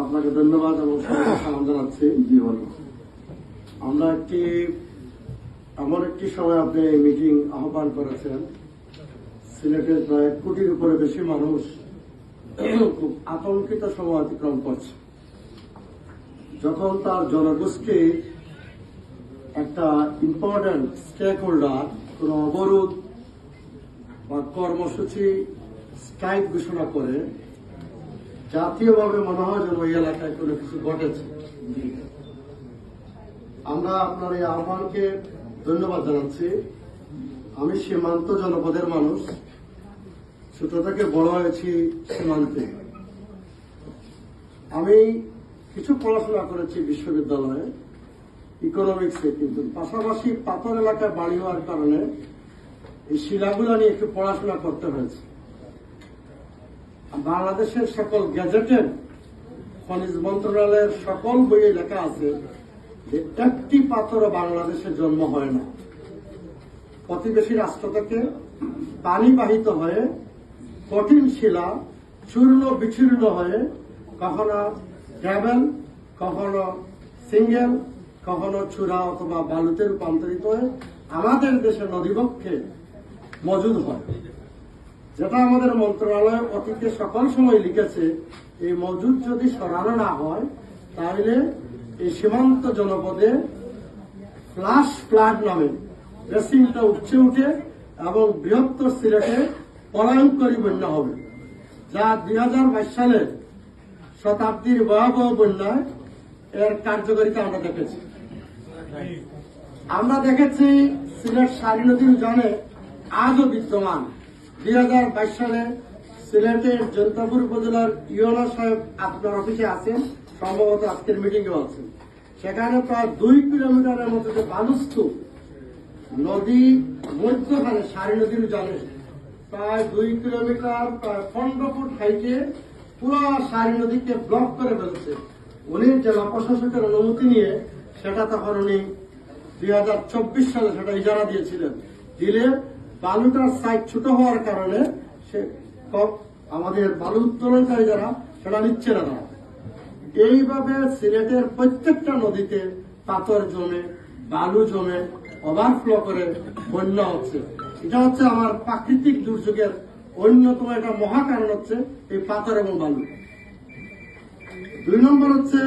আপনাকে ধন্যবাদ এবং সালাম জানাচ্ছি জীবন। আমরা একটি, এমন একটি সময় আপনি এই মিটিং আহ্বান করেছেন। সিলেটের প্রায় এক কোটির উপরে বেশি মানুষ খুব আতঙ্কিত সময় অতিক্রম করছে। যখন তার জনগোষ্ঠী একটা ইম্পর্টেন্ট স্টেক হোল্ডার কোন অবরোধ বা কর্মসূচি স্ট্রাইক ঘোষণা করে জাতীয়ভাবে মনে হয় যেন ওই এলাকায় কোনো কিছু ঘটেছে। আমরা আপনার এই আহ্বানকে ধন্যবাদ জানাচ্ছি। আমি সীমান্ত জনপদের মানুষ, ছোট থেকে বড় হয়েছি সীমান্তে। আমি কিছু পড়াশোনা করেছি বিশ্ববিদ্যালয়ে ইকোনমিক্সে কিন্তু পাশাপাশি পাথর এলাকায় বাড়ি হওয়ার কারণে এই শিলাগুলো নিয়ে একটু পড়াশোনা করতে হয়েছে। বাংলাদেশের সকল গ্যাজেটের খনিজ মন্ত্রণালয়ের সকল বইয়ে লেখা আছে যে একটি পাথরও বাংলাদেশে জন্ম হয় না। প্রতিবেশী রাষ্ট্র থেকে পানি বাহিত হয়ে, কঠিন শিলা, চূর্ণ বিচূর্ণ হয়ে, কখনো গ্যাবেল কখনো সিঙ্গেল কখনো চূড়া অথবা বালুতে রূপান্তরিত হয়ে আমাদের দেশে নদীবক্ষে মজুদ হয়। যেটা আমাদের মন্ত্রণালয় অতীতে সকল সময় লিখেছে, এই মজুদ যদি সরানো না হয়, তাহলে এই সীমান্ত জনপদে ফ্লাশ ফ্লাড নামে রেসিংটা উপচে উঠে এবং বৃহত্তর সিলেটে পলায়নকরী বন্যা হবে, যা দুই সালে শতাব্দীর ভয়াবহ বন্যায় এর কার্যকারিতা আমরা দেখেছি। আমরা দেখেছি সিলেট সারি নদীর জনে আজও বিদ্যমান। দুই সালে সিলেটের জনতাপুর উপজেলার ইউনো সাহেব আপনার অফিসে আছেন, সম্ভবত আজকের মিটিং এ আছেন সেখানে প্রায় দুই কিলোমিটারের মতো যে বালুস্তূপ নদী, মধ্যখানে সারি নদীর জলে প্রায় দুই কিলোমিটার, প্রায় পনেরো ফুট হাইটে পুরো সারি নদীকে ব্লক করে ফেলছে। উনি জেলা প্রশাসকের অনুমতি নিয়ে সেটা তখন উনি দুই হাজার চব্বিশ সালে সেটা ইজারা দিয়েছিলেন। দিলে বালুটার সাইজ ছোট হওয়ার কারণে সে আমাদের বালু উত্তোলনকারী যারা, সেটা নিচ্ছে না তারা। এইভাবে সিলেটের প্রত্যেকটা নদীতে পাথর জমে, বালু জমে, ওভারফ্লো করে বন্যা হচ্ছে। এটা হচ্ছে আমার প্রাকৃতিক দুর্যোগের অন্যতম একটা মহা কারণ হচ্ছে এই পাথর এবং বালু। দুই নম্বর হচ্ছে